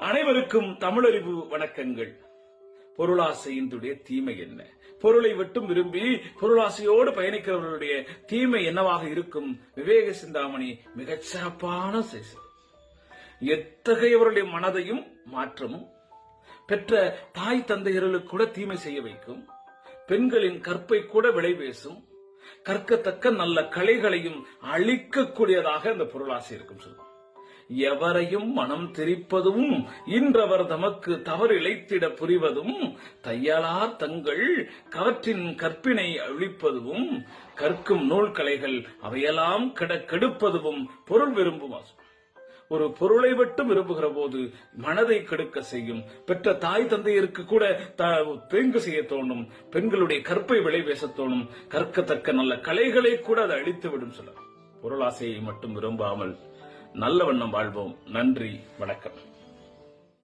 அனைவருக்கும் தமிழறிவு வணக்கங்கள். பொருளாசையினுடைய தீமை என்ன? பொருளை விட்டும் விரும்பி பொருளாசையோடு பயணிக்கிறவர்களுடைய தீமை என்னவாக இருக்கும்? விவேக சிந்தாமணி மிகச்சிறப்பான சிறப்பான எத்தகையவருடைய மனதையும் மாற்றமும் பெற்ற தாய் தந்தையர்களுக்கு கூட தீமை செய்ய வைக்கும் பெண்களின் கற்பை கூட விலை பேசும் கற்கத்தக்க நல்ல கலைகளையும் அழிக்கக்கூடியதாக அந்த பொருளாசை இருக்கும் சொல்லுவோம் எவரையும் மனம் திரிப்பதும் இன்றவர் தமக்கு தவறு இழைத்திட புரிவதும் தையலார் தங்கள் கவற்றின் கற்பினை அழிப்பதும் கற்கும் நூல் கலைகள் அவையெல்லாம் கெட கெடுப்பதும் பொருள் விரும்பும் ஒரு பொருளை மட்டும் விரும்புகிற போது மனதை கெடுக்க செய்யும். பெற்ற தாய் தந்தையருக்கு கூட தேங்கு செய்ய தோணும். பெண்களுடைய கற்பை விளை பேச தோணும். கற்கத்தக்க நல்ல கலைகளை கூட அதை அழித்து விடும் சொல்ல பொருளாசையை மட்டும் விரும்பாமல் நல்ல வண்ணம் வாழ்வோம். நன்றி வணக்கம்.